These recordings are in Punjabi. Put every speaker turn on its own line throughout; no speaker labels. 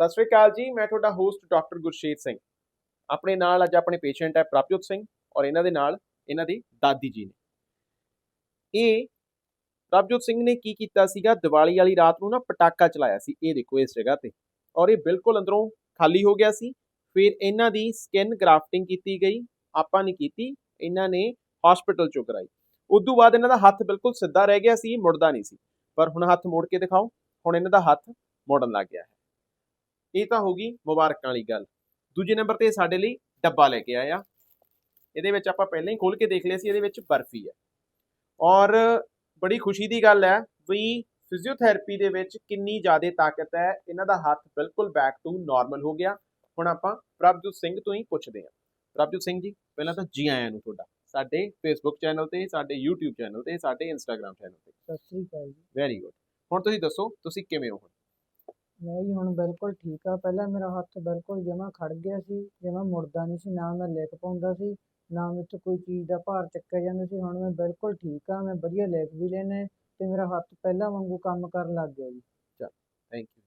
ਸਤਿ ਸ਼੍ਰੀ ਅਕਾਲ ਜੀ, ਮੈਂ ਤੁਹਾਡਾ ਹੋਸਟ ਡਾਕਟਰ ਗੁਰਸ਼ੇਤ ਸਿੰਘ। ਆਪਣੇ ਨਾਲ ਅੱਜ ਆਪਣੇ ਪੇਸ਼ੈਂਟ ਹੈ ਪ੍ਰਭਜੋਤ ਸਿੰਘ ਔਰ ਇਹਨਾਂ ਦੇ ਨਾਲ ਇਹਨਾਂ ਦੀ ਦਾਦੀ ਜੀ ਨੇ। ਇਹ ਪ੍ਰਭਜੋਤ ਸਿੰਘ ਨੇ ਕੀ ਕੀਤਾ ਸੀਗਾ? ਦੀਵਾਲੀ ਵਾਲੀ ਰਾਤ ਨੂੰ ਨਾ ਪਟਾਕਾ ਚਲਾਇਆ ਸੀ, ਇਹ ਦੇਖੋ ਇਸ ਜਗ੍ਹਾ ਤੇ। ਔਰ ਇਹ ਬਿਲਕੁਲ ਅੰਦਰੋਂ ਖਾਲੀ ਹੋ ਗਿਆ ਸੀ। ਫਿਰ ਇਹਨਾਂ ਦੀ ਸਕਿਨ ਗ੍ਰਾਫਟਿੰਗ ਕੀਤੀ ਗਈ, ਆਪਾਂ ਨੇ ਕੀਤੀ, ਇਹਨਾਂ ਨੇ ਹਸਪੀਟਲ ਚੋਂ ਕਰਾਈ। ਉਦੋਂ ਬਾਅਦ ਇਹਨਾਂ ਦਾ ਹੱਥ ਬਿਲਕੁਲ ਸਿੱਧਾ ਰਹਿ ਗਿਆ ਸੀ, ਮੁੜਦਾ ਨਹੀਂ ਸੀ। ਪਰ ਹੁਣ ਹੱਥ ਮੋੜ ਕੇ ਦਿਖਾਓ, ਹੁਣ ਇਹਨਾਂ ਦਾ ਹੱਥ ਮੋੜਨ ਲੱਗ ਗਿਆ ਹੈ। ਇਹ ਤਾਂ ਹੋ ਗਈ ਮੁਬਾਰਕਾਂ ਵਾਲੀ ਗੱਲ। ਦੂਜੇ ਨੰਬਰ ਤੇ ਸਾਡੇ ਲਈ ਡੱਬਾ ਲੈ ਕੇ ਆਇਆ। ਇਹਦੇ ਵਿੱਚ ਆਪਾਂ ਪਹਿਲਾਂ ਹੀ ਖੋਲ ਕੇ ਦੇਖ ਲਿਆ ਸੀ ਇਹਦੇ ਵਿੱਚ ਬਰਫੀ ਹੈ। ਔਰ ਬੜੀ ਖੁਸ਼ੀ ਦੀ ਗੱਲ ਹੈ ਵੀ ਫਿਜ਼ੀਓਥੈਰੇਪੀ ਦੇ ਵਿੱਚ ਕਿੰਨੀ ਜ਼ਿਆਦਾ ਤਾਕਤ ਹੈ। ਇਹਨਾਂ ਦਾ ਹੱਥ ਬਿਲਕੁਲ ਬੈਕ ਟੂ ਨਾਰਮਲ ਹੋ ਗਿਆ। ਹੁਣ ਆਪਾਂ ਪ੍ਰਭਜੋਤ ਸਿੰਘ ਤੋਂ ਹੀ ਪੁੱਛਦੇ ਹਾਂ। ਪ੍ਰਭਜੋਤ ਸਿੰਘ ਜੀ ਪਹਿਲਾਂ ਤਾਂ ਜੀ ਆਇਆਂ ਨੂੰ ਤੁਹਾਡਾ। ਸਾਡੇ ਫੇਸਬੁੱਕ ਚੈਨਲ ਤੇ ਸਾਡੇ YouTube ਚੈਨਲ ਤੇ ਸਾਡੇ Instagram ਚੈਨਲ ਤੇ।
ਸਤਿ ਸ੍ਰੀ ਅਕਾਲ ਜੀ।
ਵੈਰੀ ਗੁੱਡ ਹੁਣ ਤੁਸੀਂ ਦੱਸੋ ਤੁਸੀਂ ਕਿਵੇਂ ਹੋ
ਮੈਂ ਜੀ ਹੁਣ ਬਿਲਕੁਲ ਠੀਕ ਆ। ਪਹਿਲਾਂ ਮੇਰਾ ਹੱਥ ਬਿਲਕੁਲ ਜਮਾ ਖੜ ਗਿਆ ਸੀ ਜਮਾ ਮੁੜਦਾ ਨਹੀਂ ਸੀ ਨਾ ਮੈਂ ਲਿਖ ਪਾਉਂਦਾ ਸੀ ਨਾ ਮੇਰੇ ਤੋਂ ਕੋਈ ਚੀਜ਼ ਦਾ ਭਾਰ ਚੱਕਿਆ ਜਾਂਦਾ ਸੀ। ਹੁਣ ਮੈਂ ਬਿਲਕੁਲ ਠੀਕ ਆ ਮੈਂ ਵਧੀਆ ਲਿਖ ਵੀ ਲੈਨੇ ਤੇ ਮੇਰਾ ਹੱਥ ਪਹਿਲਾਂ ਵਾਂਗੂ ਕੰਮ ਕਰਨ ਲੱਗ ਗਿਆ ਜੀ।
ਥੈਂਕ ਯੂ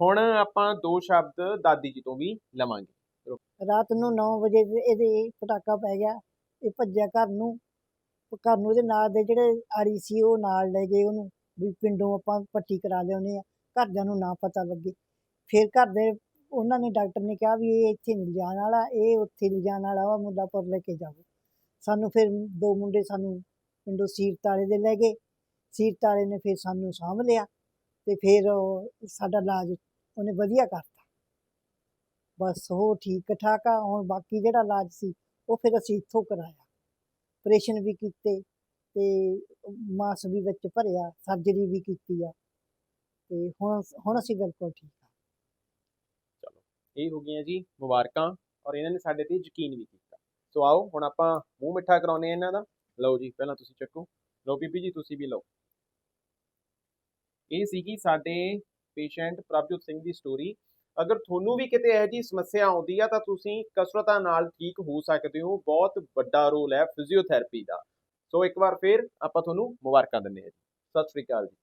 ਹੁਣ ਆਪਾਂ ਦੋ ਸ਼ਬਦ ਦਾਦੀ ਜੀ ਤੋਂ ਵੀ ਲਵਾਂਗੇ।
ਰਾਤ ਨੂੰ 9 ਵਜੇ ਤੇ ਇਹਦੇ ਪਟਾਕਾ ਪੈ ਗਿਆ ਇਹ ਭੱਜਿਆ ਘਰ ਨੂੰ ਘਰ ਨੂੰ ਇਹਦੇ ਨਾਲ ਦੇ ਜਿਹੜੇ ਆੜੀ ਸੀ ਉਹ ਨਾਲ ਲੈ ਗਏ ਉਹਨੂੰ ਵੀ ਪਿੰਡੋਂ ਆਪਾਂ ਪੱਟੀ ਕਰਾ ਲਿਆਉਂਦੇ ਆ। ਘਰਦਿਆਂ ਨੂੰ ਨਾ ਪਤਾ ਲੱਗੇ। ਫਿਰ ਘਰ ਦੇ ਉਹਨਾਂ ਨੇ ਡਾਕਟਰ ਨੇ ਕਿਹਾ ਵੀ ਇਹ ਇੱਥੇ ਨਹੀਂ ਲਿਜਾਣ ਵਾਲਾ, ਇਹ ਉੱਥੇ ਲਿਜਾਣ ਵਾਲਾ ਵਾ ਮੁੱਲਾਪੁਰ ਲੈ ਕੇ ਜਾਓ। ਸਾਨੂੰ ਫਿਰ ਦੋ ਮੁੰਡੇ ਸਾਨੂੰ ਪਿੰਡੋਂ ਸੀਰਤ ਦੇ ਲੈ ਗਏ। ਸੀਰਤ ਨੇ ਫਿਰ ਸਾਨੂੰ ਸਾਂਭ ਲਿਆ ਤੇ ਫਿਰ ਸਾਡਾ ਇਲਾਜ ਉਹਨੇ ਵਧੀਆ ਕਰਤਾ। ਬਸ ਉਹ ਠੀਕ ਠਾਕ ਆ, ਹੁਣ ਬਾਕੀ ਜਿਹੜਾ ਇਲਾਜ ਸੀ, ਉਹ ਫਿਰ ਅਸੀਂ ਇੱਥੋਂ ਕਰਾਇਆ। ਆਪਰੇਸ਼ਨ ਵੀ ਕੀਤੇ ਤੇ ਮਾਸ ਵੀ ਵਿੱਚ ਭਰਿਆ, ਸਰਜਰੀ ਵੀ ਕੀਤੀ ਆ। ਤੇ ਹੁਣ ਹੁਣ ਅਸੀਂ ਬਿਲਕੁਲ ਠੀਕ ਆ
ਇਹ ਹੋ ਗਈਆਂ ਜੀ ਮੁਬਾਰਕਾਂ ਔਰ ਇਹਨਾਂ ਨੇ ਸਾਡੇ ਤੇ ਯਕੀਨ ਵੀ ਕੀਤਾ। ਸੋ ਆਓ, ਹੁਣ ਆਪਾਂ ਮੂੰਹ ਮਿੱਠਾ ਕਰਾਉਨੇ ਆ ਇਹਨਾਂ ਦਾ। ਲਓ ਜੀ, ਪਹਿਲਾਂ ਤੁਸੀਂ ਚੱਕੋ। ਲਓ ਬੀਬੀ ਜੀ, ਤੁਸੀਂ ਵੀ ਲਓ। ਇਹ ਸੀਗੀ ਸਾਡੇ ਪੇਸ਼ੈਂਟ ਪ੍ਰਭਜੋਤ ਸਿੰਘ ਦੀ ਸਟੋਰੀ ਅਗਰ ਤੁਹਾਨੂੰ ਵੀ ਕਿਤੇ ਇਹੋ ਜਿਹੀ ਸਮੱਸਿਆ ਆਉਂਦੀ ਆ, ਤਾਂ ਤੁਸੀਂ ਕਸਰਤਾਂ ਨਾਲ ਠੀਕ ਹੋ ਸਕਦੇ ਹੋ। ਬਹੁਤ ਵੱਡਾ ਰੋਲ ਹੈ ਫਿਜ਼ੀਓਥੈਰੇਪੀ ਦਾ। ਸੋ ਇੱਕ ਵਾਰ ਫੇਰ ਆਪਾਂ ਤੁਹਾਨੂੰ ਮੁਬਾਰਕਾਂ ਦਿੰਦੇ ਹਾਂ ਜੀ। ਸਤਿ ਸ੍ਰੀ ਅਕਾਲ ਜੀ।